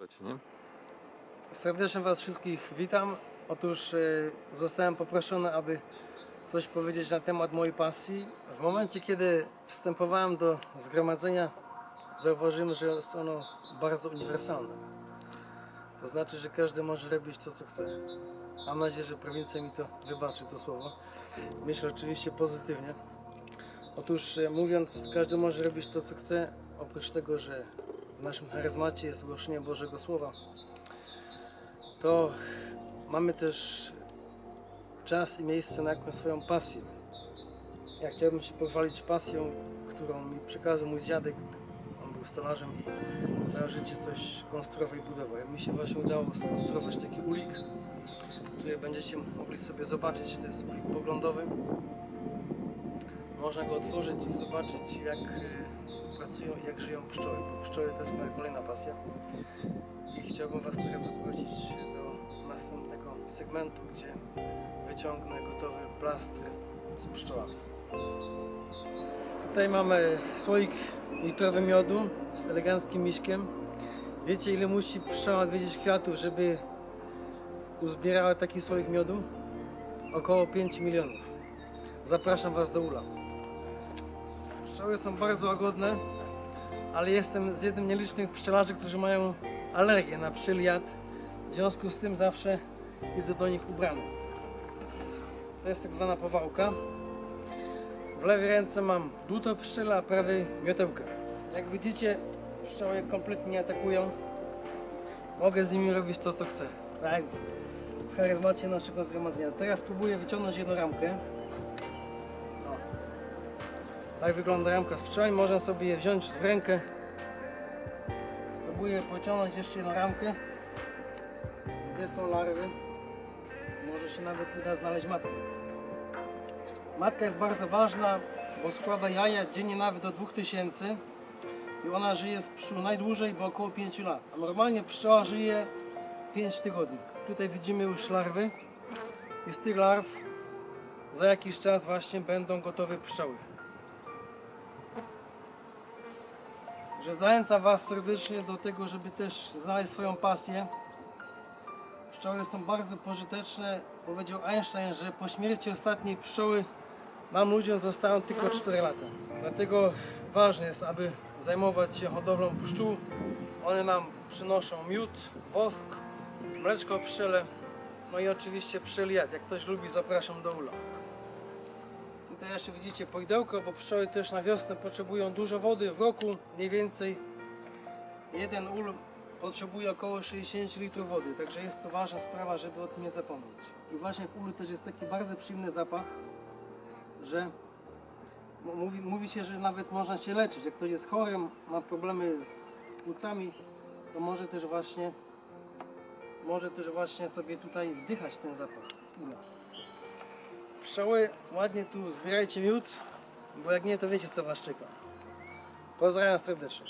nie? Serdecznie Was wszystkich witam. Otóż e, zostałem poproszony, aby coś powiedzieć na temat mojej pasji. W momencie, kiedy wstępowałem do zgromadzenia, zauważyłem, że jest ono bardzo uniwersalne. To znaczy, że każdy może robić to, co chce. Mam nadzieję, że prowincja mi to wybaczy, to słowo. Myślę oczywiście pozytywnie. Otóż e, mówiąc, każdy może robić to, co chce, oprócz tego, że w naszym charyzmacie jest głoszenie Bożego Słowa, to mamy też czas i miejsce na jakąś swoją pasję. Ja chciałbym się pochwalić pasją, którą mi przekazał mój dziadek. On był stolarzem i całe życie coś konstruował i budował. Mi się właśnie udało skonstruować taki ulik, który będziecie mogli sobie zobaczyć, to jest ulik poglądowy. Można go otworzyć i zobaczyć jak y, pracują i jak żyją pszczoły, bo pszczoły to jest moja kolejna pasja. I chciałbym Was teraz zaprosić do następnego segmentu, gdzie wyciągnę gotowy plastr z pszczołami. Tutaj mamy słoik litrowy miodu z eleganckim miśkiem. Wiecie ile musi pszczoła odwiedzić kwiatów, żeby uzbierała taki słoik miodu? Około 5 milionów. Zapraszam Was do ula. Pszczoły są bardzo łagodne, ale jestem z jednym nielicznych pszczelarzy, którzy mają alergię na pszczeli jad. W związku z tym zawsze idę do nich ubrany. To jest tak zwana powałka. W lewej ręce mam dłuto pszczela, a prawej miotełkę. Jak widzicie, pszczoły kompletnie nie atakują. Mogę z nimi robić to, co chcę. Tak, w charyzmacie naszego zgromadzenia. Teraz spróbuję wyciągnąć jedną ramkę. O. Tak wygląda ramka z pszczołami. Można sobie je wziąć w rękę. Spróbuję pociągnąć jeszcze jedną ramkę. Gdzie są larwy? Może się nawet uda znaleźć matkę. Matka jest bardzo ważna, bo składa jaja dziennie nawet do 2000 i ona żyje z pszczół najdłużej, bo około 5 lat. A normalnie pszczoła żyje 5 tygodni. Tutaj widzimy już larwy i z tych larw za jakiś czas właśnie będą gotowe pszczoły. Że zachęcam Was serdecznie do tego, żeby też znaleźć swoją pasję. Pszczoły są bardzo pożyteczne. Powiedział Einstein, że po śmierci ostatniej pszczoły nam ludziom zostają tylko 4 lata. Dlatego ważne jest, aby zajmować się hodowlą pszczół. One nam przynoszą miód, wosk, mleczko pszczele, no i oczywiście pszczeli jad. Jak ktoś lubi, zapraszam do ula. Jeszcze widzicie pojdełko, bo pszczoły też na wiosnę potrzebują dużo wody. W roku mniej więcej jeden ul potrzebuje około 60 litrów wody, także jest to ważna sprawa, żeby o tym nie zapomnieć. I właśnie w ulu też jest taki bardzo przyjemny zapach, że mówi, mówi się, że nawet można się leczyć. Jak ktoś jest chory, ma problemy z, z płucami, to może też właśnie może też właśnie sobie tutaj wdychać ten zapach z ula. Pszczoły, ładnie tu zbierajcie miód, bo jak nie, to wiecie co was czeka. Pozdrawiam serdecznie.